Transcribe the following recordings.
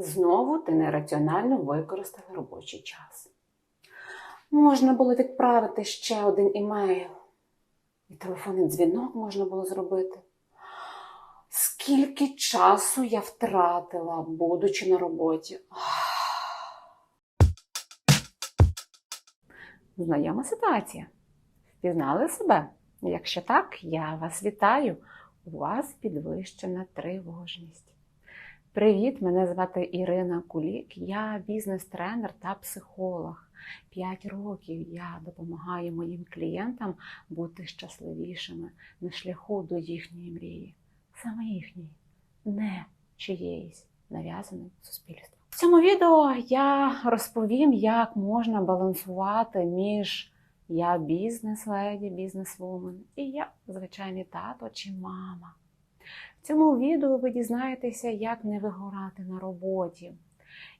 Знову ти нераціонально використав робочий час. Можна було відправити ще один імейл. І телефонний дзвінок можна було зробити. Скільки часу я втратила, будучи на роботі. Знайома ситуація. Впізнали себе? Якщо так, я вас вітаю. У вас підвищена тривожність. Привіт, мене звати Ірина Кулік. Я бізнес-тренер та психолог. П'ять років я допомагаю моїм клієнтам бути щасливішими на шляху до їхньої мрії. Саме їхньої, не чиєїсь нав'язаної суспільством. В цьому відео я розповім, як можна балансувати між я бізнес-леді, бізнес-вумен і я звичайний тато чи мама. В цьому відео ви дізнаєтеся, як не вигорати на роботі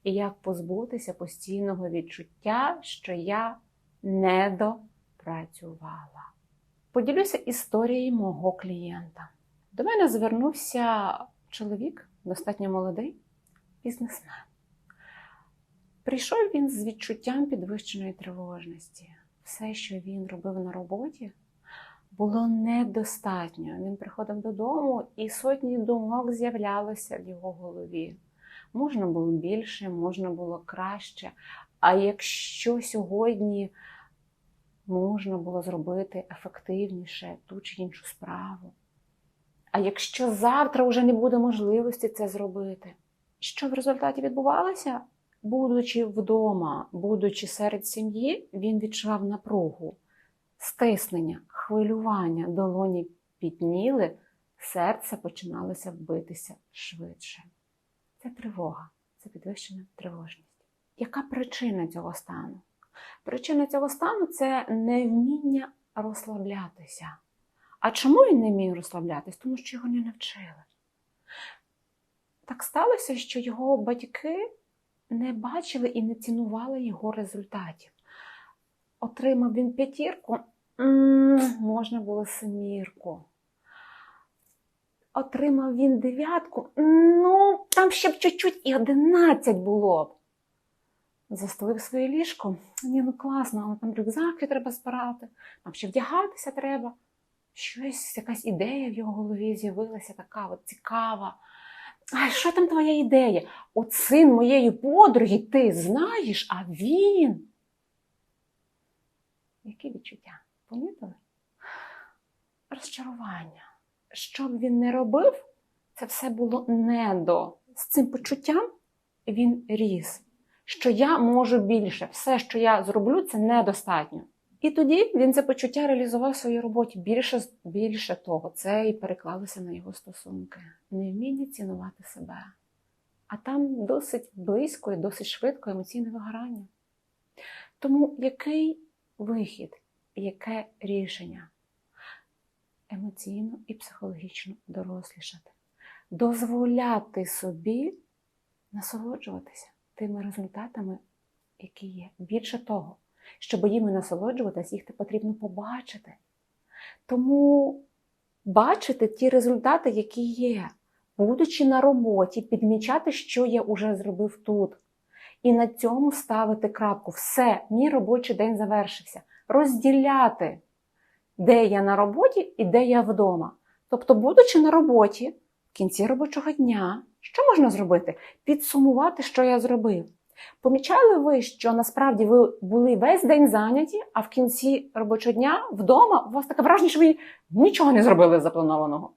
і як позбутися постійного відчуття, що я недопрацювала. Поділюся історією мого клієнта. До мене звернувся чоловік, достатньо молодий, бізнесмен. Прийшов він з відчуттям підвищеної тривожності. Все, що він робив на роботі, було недостатньо. Він приходив додому, і сотні думок з'являлися в його голові. Можна було більше, можна було краще. А якщо сьогодні можна було зробити ефективніше ту чи іншу справу, а якщо завтра вже не буде можливості це зробити, що в результаті відбувалося? Будучи вдома, будучи серед сім'ї, він відчував напругу, стиснення, хвилювання, долоні підніли, серце починалося битися швидше. Це тривога, це підвищена тривожність. Яка причина цього стану? Причина цього стану це невміння розслаблятися. А чому він не вміє розслаблятися? Тому що його не навчили. Так сталося, що його батьки не бачили і не цінували його результатів. Отримав він п'ятірку, можна було семірку. Отримав він дев'ятку, ну, там ще б чуть-чуть і одинадцять було б. Застелив своє ліжко. Ні, ну класно, але там рюкзаки треба збирати, там ще вдягатися треба. Щось, якась ідея в його голові з'явилася така от цікава. А що там твоя ідея? От син моєї подруги, ти знаєш, а він. Які відчуття? Помітили? Розчарування. Що б він не робив, це все було недо. З цим почуттям він ріс. Що я можу більше, все, що я зроблю, це недостатньо. І тоді він це почуття реалізував в своїй роботі. Більше більше того, це і переклалося на його стосунки. Невміння цінувати себе. А там досить близько і досить швидко емоційне вигорання. Тому який вихід, яке рішення? Емоційно і психологічно дорослішати, дозволяти собі насолоджуватися тими результатами, які є. Більше того, щоб їми насолоджуватись, їх потрібно побачити. Тому бачити ті результати, які є, будучи на роботі, підмічати, що я вже зробив тут. І на цьому ставити крапку. Все, мій робочий день завершився. Розділяти, де я на роботі і де я вдома. Тобто, будучи на роботі, в кінці робочого дня, що можна зробити? Підсумувати, що я зробив. Помічали ви, що насправді ви були весь день зайняті, а в кінці робочого дня вдома у вас таке враження, що ви нічого не зробили запланованого.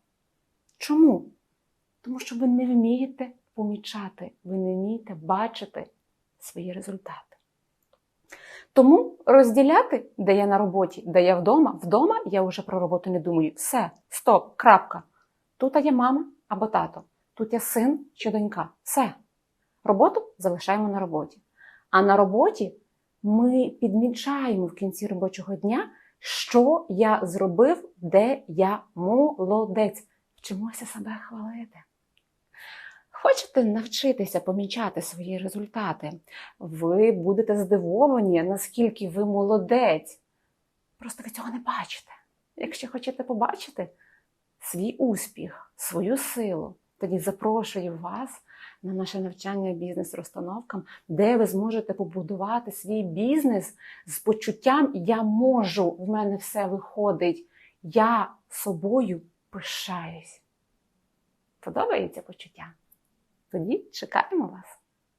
Чому? Тому що ви не вмієте помічати, ви не вмієте бачити свої результати. Тому розділяти, де я на роботі, де я вдома, вдома я вже про роботу не думаю. Все, стоп, крапка. Тут є мама або тато, тут є син чи донька. Все. Роботу залишаємо на роботі. А на роботі ми підмічаємо в кінці робочого дня, що я зробив, де я молодець. Вчимося себе хвалити. Хочете навчитися помічати свої результати? Ви будете здивовані, наскільки ви молодець. Просто ви цього не бачите. Якщо хочете побачити свій успіх, свою силу, тоді запрошую вас на наше навчання бізнес-розстановкам, де ви зможете побудувати свій бізнес з почуттям Я можу, в мене все виходить, я собою пишаюсь. Подобається почуття? Тоді чекаємо вас.